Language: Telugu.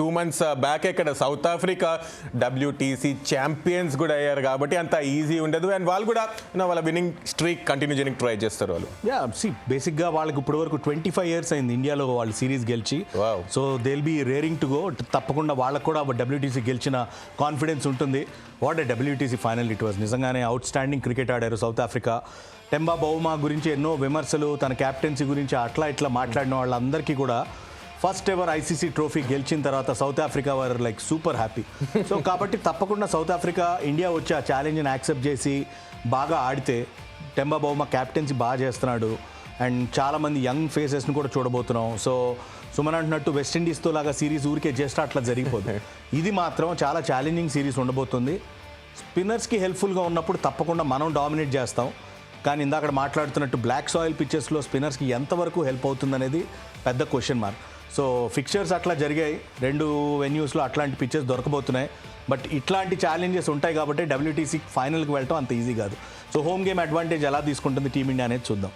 టూ మంత్స్ బ్యాక్ ఇక్కడ South Africa W T C champions కూడా అయ్యారు కాబట్టి అంత ఈజీ ఉండదు. అండ్ వాళ్ళు కూడా వాళ్ళ విన్నింగ్ స్ట్రీక్ కంటిన్యూ చేయడానికి ట్రై చేస్తారు వాళ్ళు. యా సి బేసిక్గా వాళ్ళకి ఇప్పటి వరకు ట్వంటీ ఫైవ్ ఇయర్స్ అయింది ఇండియాలో వాళ్ళు సిరీస్ గెలిచి. Wow. So they will be raring to go తప్పకుండా వాళ్ళకు కూడా డబ్ల్యూటీసీ గెలిచిన కాన్ఫిడెన్స్ ఉంటుంది. What a W T C final it was నిజంగానే అవుట్ స్టాండింగ్ క్రికెట్ ఆడారు సౌత్ ఆఫ్రికా టెంబా బౌమా గురించి ఎన్నో విమర్శలు తన క్యాప్టెన్సీ గురించి అట్లా ఇట్లా మాట్లాడిన వాళ్ళందరికీ కూడా ఫస్ట్ ఎవర్ ఐసీసీ ట్రోఫీ గెలిచిన తర్వాత సౌత్ ఆఫ్రికా వారు లైక్ సూపర్ హ్యాపీ సో కాబట్టి తప్పకుండా సౌత్ ఆఫ్రికా ఇండియా వచ్చి ఆ ఛాలెంజ్ని యాక్సెప్ట్ చేసి బాగా ఆడితే టెంబా బౌమా క్యాప్టెన్సీ బాగా చేస్తున్నాడు. అండ్ చాలామంది యంగ్ ఫేసెస్ని కూడా చూడబోతున్నాం. సో సుమన్ అంటున్నట్టు వెస్టిండీస్తో లాగా సిరీస్ ఊరికే జస్ట్ అట్లా జరిగిపోతుంది ఇది మాత్రం చాలా ఛాలెంజింగ్ సిరీస్ ఉండబోతుంది. స్పిన్నర్స్కి హెల్ప్ఫుల్గా ఉన్నప్పుడు తప్పకుండా మనం డామినేట్ చేస్తాం. కానీ ఇందాక మాట్లాడుతున్నట్టు బ్లాక్ సాయిల్ పిచ్చెస్లో స్పిన్నర్స్కి ఎంతవరకు హెల్ప్ అవుతుందనేది పెద్ద క్వశ్చన్ మార్క్ సో ఫిక్చర్స్ అట్లా జరిగాయి. రెండు వెన్యూస్లో అట్లాంటి పిక్చర్స్ దొరకబోతున్నాయి. బట్ ఇట్లాంటి ఛాలెంజెస్ ఉంటాయి కాబట్టి డబ్ల్యూటీసీ ఫైనల్కి వెళ్ళటం అంత ఈజీ కాదు. సో హోమ్ గేమ్ అడ్వాంటేజ్ ఎలా తీసుకుంటుంది టీమిండియా అనేది చూద్దాం.